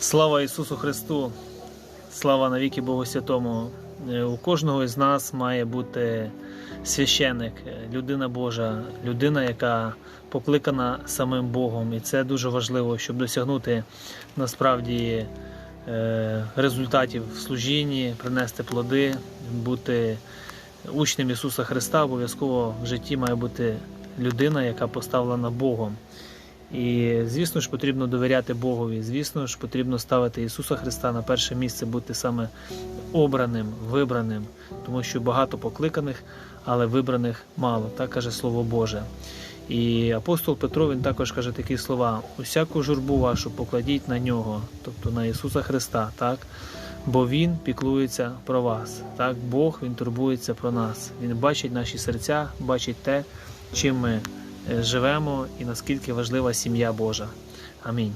Слава Ісусу Христу! Слава навіки Богу Святому! Е, У кожного із нас має бути священик, е, людина Божа, людина, яка покликана самим Богом. І це дуже важливо, щоб досягнути насправді е, результатів в служінні, принести плоди, бути учнем Ісуса Христа. Обов'язково в житті має бути людина, яка поставлена Богом. І звісно ж потрібно довіряти Богові. Звісно ж, потрібно ставити Ісуса Христа на перше місце, бути саме обраним, вибраним, тому що багато покликаних, але вибраних мало. Так каже Слово Боже. І апостол Петро він також каже такі слова: усяку журбу вашу покладіть на нього, тобто на Ісуса Христа, так? Бо Він піклується про вас. Так, Бог Він турбується про нас. Він бачить наші серця, бачить те, чим ми живемо і наскільки важлива сім'я Божа. Амінь.